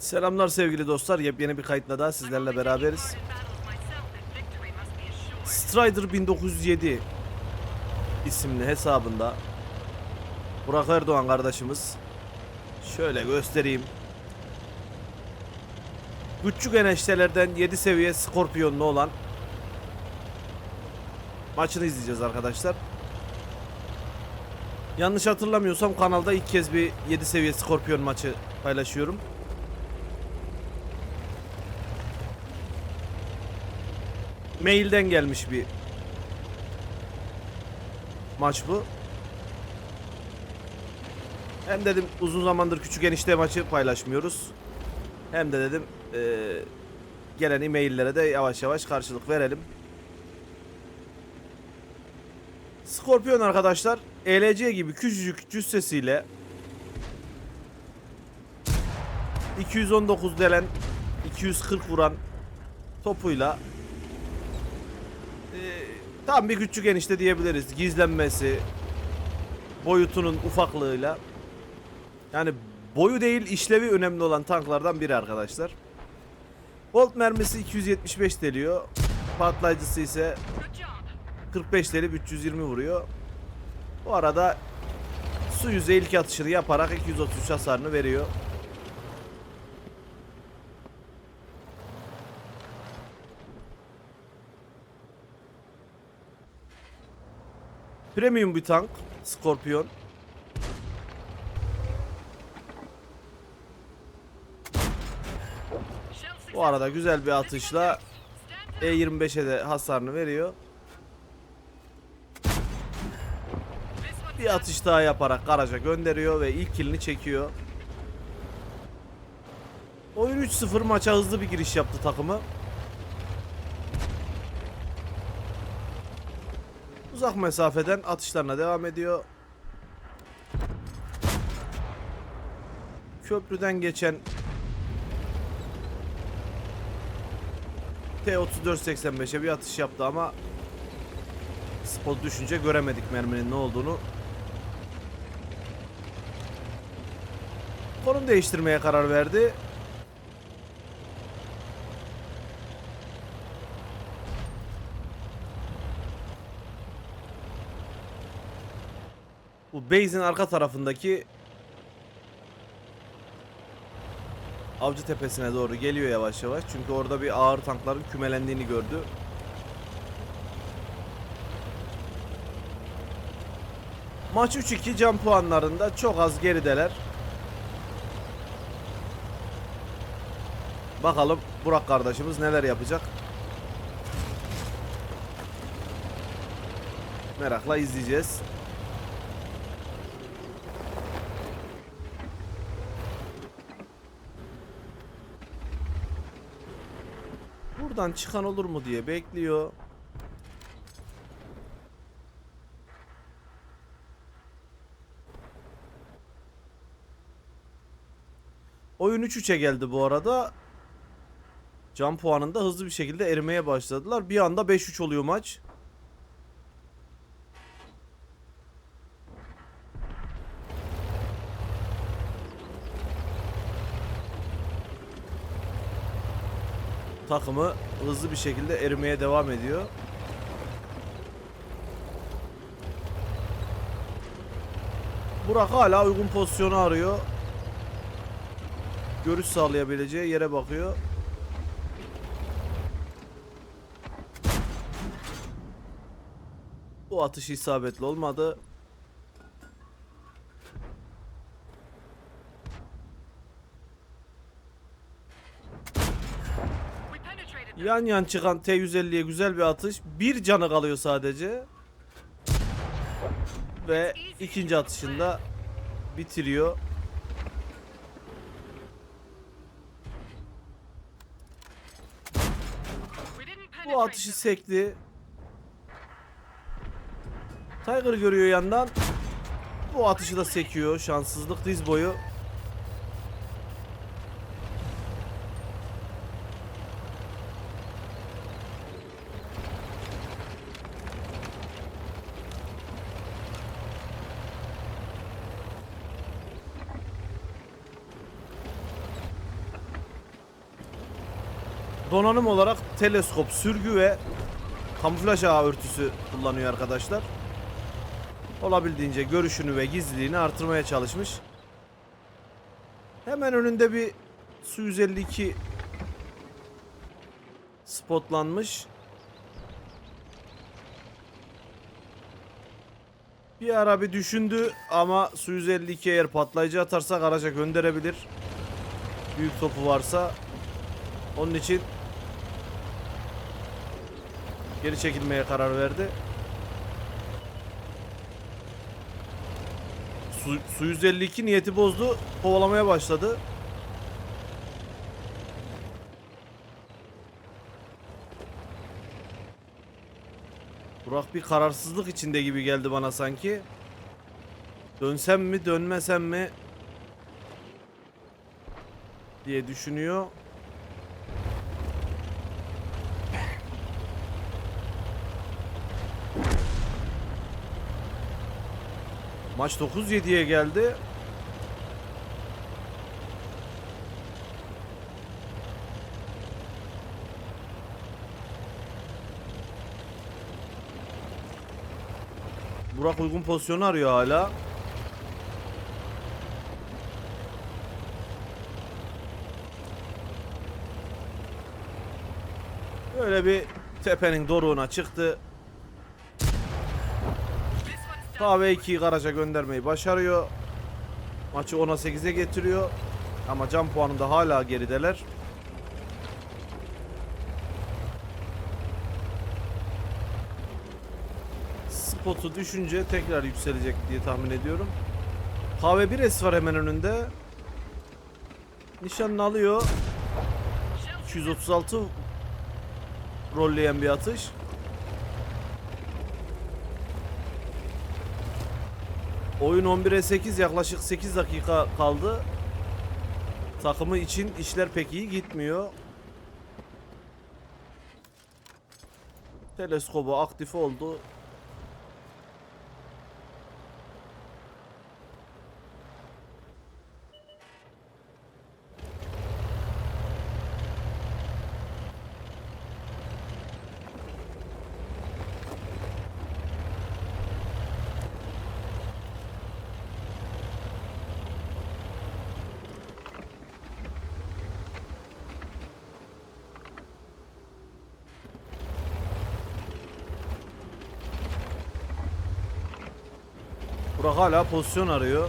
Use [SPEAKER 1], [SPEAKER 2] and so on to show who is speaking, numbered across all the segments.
[SPEAKER 1] Selamlar sevgili dostlar. Yepyeni bir kayıtla daha sizlerle beraberiz. Strider 1907 isimli hesabında Burak Erdoğan kardeşimiz şöyle göstereyim. Küçük eniştelerden 7 seviye Skorpiyonlu olan maçını izleyeceğiz arkadaşlar. Yanlış hatırlamıyorsam kanalda ilk kez bir 7 seviye Skorpiyon maçı paylaşıyorum. Mailden gelmiş bir maç bu. Hem dedim uzun zamandır küçük enişte maçı paylaşmıyoruz. Hem de dedim eee, gelen e-maillere de yavaş yavaş karşılık verelim. Skorpiyon arkadaşlar ELC gibi küçücük cüssesiyle 219 delen 240 vuran topuyla e, tam bir küçük enişte diyebiliriz. Gizlenmesi, boyutunun ufaklığıyla. Yani boyu değil işlevi önemli olan tanklardan biri arkadaşlar. Bolt mermisi 275 deliyor. Patlayıcısı ise 45 delip 320 vuruyor. Bu arada su yüzeyi ilk atışını yaparak 233 hasarını veriyor. Premium bir tank. Scorpion. Bu arada güzel bir atışla E25'e de hasarını veriyor. Bir atış daha yaparak garaja gönderiyor ve ilk killini çekiyor. Oyun 3-0 maça hızlı bir giriş yaptı takımı. Uzak mesafeden atışlarına devam ediyor. Köprüden geçen T-3485'e bir atış yaptı ama spot düşünce göremedik merminin ne olduğunu. Konum değiştirmeye karar verdi. Bu base'in arka tarafındaki Avcı tepesine doğru geliyor yavaş yavaş. Çünkü orada bir ağır tankların kümelendiğini gördü. Maç 3-2 can puanlarında çok az gerideler. Bakalım Burak kardeşimiz neler yapacak. Merakla izleyeceğiz. Buradan çıkan olur mu diye bekliyor. Oyun 3-3'e geldi bu arada. Can puanında hızlı bir şekilde erimeye başladılar. Bir anda 5-3 oluyor maç. Takımı hızlı bir şekilde erimeye devam ediyor. Burak hala uygun pozisyonu arıyor. Görüş sağlayabileceği yere bakıyor. Bu atış isabetli olmadı. Yan yan çıkan T150'ye güzel bir atış. Bir canı kalıyor sadece. Ve ikinci atışında bitiriyor. Bu atışı sekti. Tiger görüyor yandan. Bu atışı da sekiyor. Şanssızlık diz boyu. Donanım olarak teleskop, sürgü ve kamuflaj ağı örtüsü kullanıyor arkadaşlar. Olabildiğince görüşünü ve gizliliğini artırmaya çalışmış. Hemen önünde bir Su 152 spotlanmış. Bir ara bir düşündü ama Su 152 eğer patlayıcı atarsa araca gönderebilir. Büyük topu varsa. Onun için geri çekilmeye karar verdi. Su, Su 152 niyeti bozdu. Kovalamaya başladı. Burak bir kararsızlık içinde gibi geldi bana sanki. Dönsem mi dönmesem mi diye düşünüyor. Maç 9-7'ye geldi. Burak uygun pozisyonu arıyor hala. Böyle bir tepenin doruğuna çıktı. Kahve 2'yi garaja göndermeyi başarıyor. Maçı 10'a 8'e getiriyor. Ama can puanında hala gerideler. Spotu düşünce tekrar yükselecek diye tahmin ediyorum. Kahve 1S var hemen önünde. Nişanını alıyor. 236 rolleyen bir atış. Oyun 11'e 8 yaklaşık 8 dakika kaldı. Takımı için işler pek iyi gitmiyor. Teleskobu aktif oldu. Burak hala pozisyon arıyor.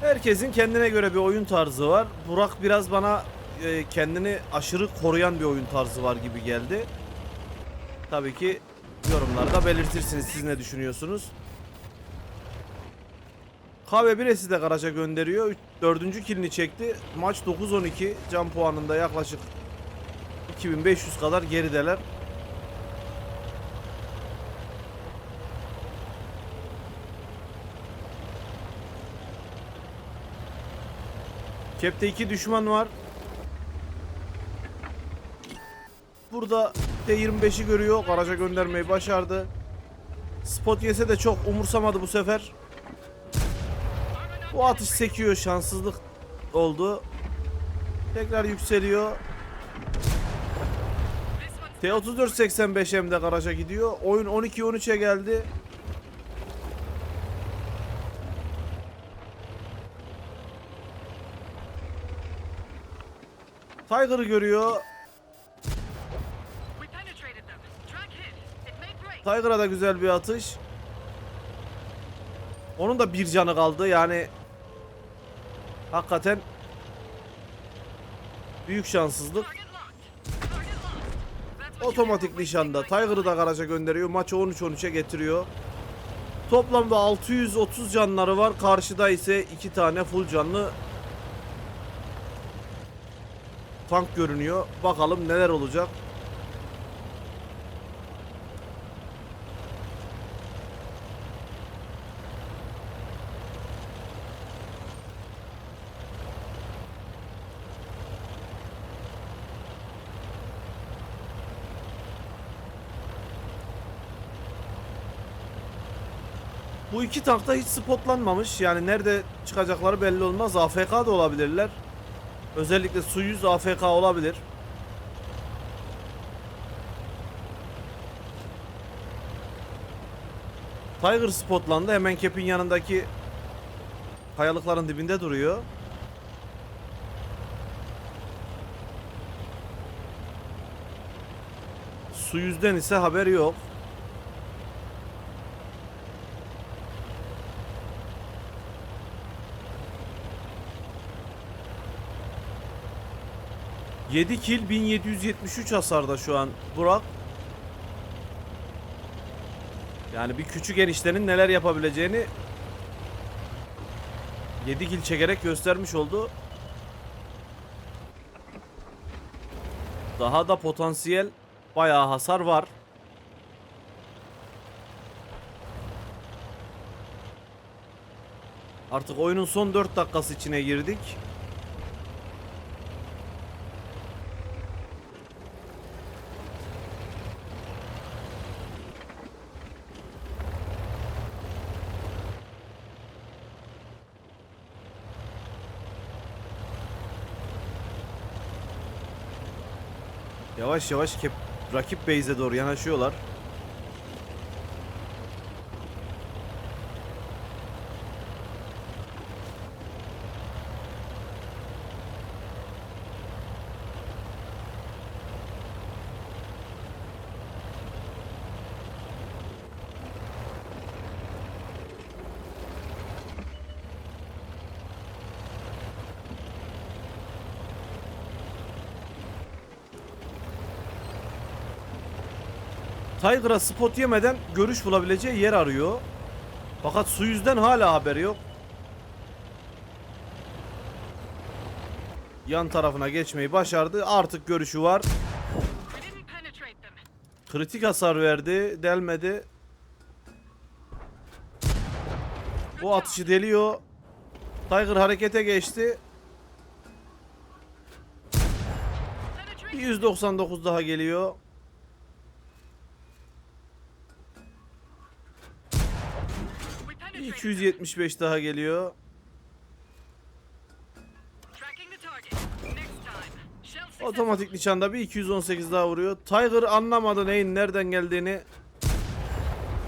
[SPEAKER 1] Herkesin kendine göre bir oyun tarzı var. Burak biraz bana e, kendini aşırı koruyan bir oyun tarzı var gibi geldi. Tabii ki yorumlarda belirtirsiniz siz ne düşünüyorsunuz. Kahve biresi de garaja gönderiyor. Üç- Dördüncü kilini çekti. Maç 9-12. Can puanında yaklaşık 2500 kadar gerideler. Kepte iki düşman var. Burada T25'i görüyor. Garaja göndermeyi başardı. Spot yese de çok umursamadı bu sefer. Bu atış sekiyor şanssızlık oldu. Tekrar yükseliyor. T3485M'de garaja gidiyor. Oyun 12-13'e geldi. Tiger'ı görüyor. Tiger'a da güzel bir atış. Onun da bir canı kaldı yani hakikaten büyük şanssızlık. Otomatik nişanda Tiger'ı da garaja gönderiyor. Maçı 13-13'e getiriyor. Toplamda 630 canları var. Karşıda ise 2 tane full canlı tank görünüyor. Bakalım neler olacak. Bu iki tankta hiç spotlanmamış. Yani nerede çıkacakları belli olmaz. AFK da olabilirler. Özellikle su 100 AFK olabilir. Tiger spotlandı. Hemen kepin yanındaki kayalıkların dibinde duruyor. Su yüzden ise haberi yok. Yedi kill 1773 hasarda şu an Burak. Yani bir küçük eniştenin neler yapabileceğini 7 kill çekerek göstermiş oldu. Daha da potansiyel bayağı hasar var. Artık oyunun son 4 dakikası içine girdik. Yavaş yavaş rakip base'e doğru yanaşıyorlar. Tiger'a spot yemeden görüş bulabileceği yer arıyor. Fakat su yüzden hala haberi yok. Yan tarafına geçmeyi başardı. Artık görüşü var. Kritik hasar verdi. Delmedi. Bu atışı deliyor. Tiger harekete geçti. Bir
[SPEAKER 2] Penetrate.
[SPEAKER 1] 199 daha geliyor. 275 daha geliyor. Otomatik nişanda bir 218 daha vuruyor. Tiger anlamadı neyin nereden geldiğini.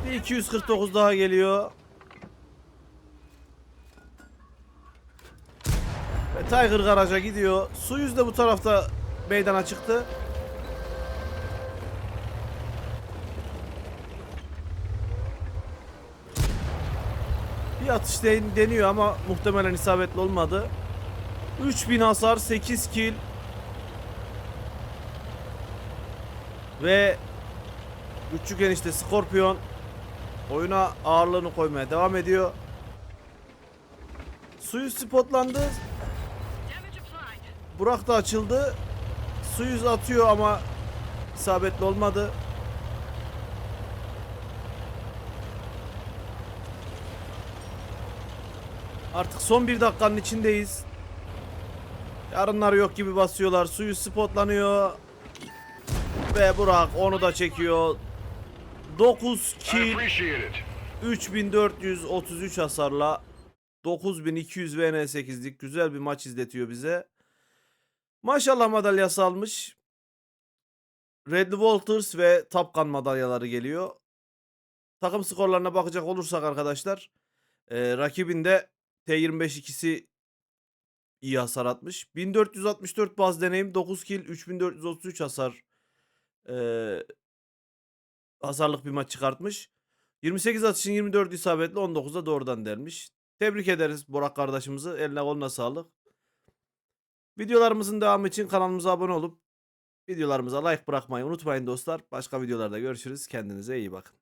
[SPEAKER 1] Bir 249 daha geliyor. Ve Tiger garaja gidiyor. Su yüz de bu tarafta meydana çıktı. Bir atış den- deniyor ama muhtemelen isabetli olmadı. 3000 hasar, 8 kill. Ve küçük enişte Scorpion oyuna ağırlığını koymaya devam ediyor. Suyu spotlandı. Burak da açıldı. Suyu atıyor ama isabetli olmadı. Artık son bir dakikanın içindeyiz. Yarınlar yok gibi basıyorlar. Suyu spotlanıyor. Ve Burak onu da çekiyor. 9
[SPEAKER 3] I
[SPEAKER 1] kill.
[SPEAKER 3] appreciate it.
[SPEAKER 1] 3433 hasarla 9200 VN8'lik güzel bir maç izletiyor bize. Maşallah madalyası almış. Redley Walters ve Top Gun madalyaları geliyor. Takım skorlarına bakacak olursak arkadaşlar. E, rakibinde T25 ikisi iyi hasar atmış. 1464 baz deneyim 9 kill 3433 hasar e, hasarlık bir maç çıkartmış. 28 atışın 24 isabetli 19'da doğrudan dermiş. Tebrik ederiz Burak kardeşimizi. Eline koluna sağlık. Videolarımızın devamı için kanalımıza abone olup videolarımıza like bırakmayı unutmayın dostlar. Başka videolarda görüşürüz. Kendinize iyi bakın.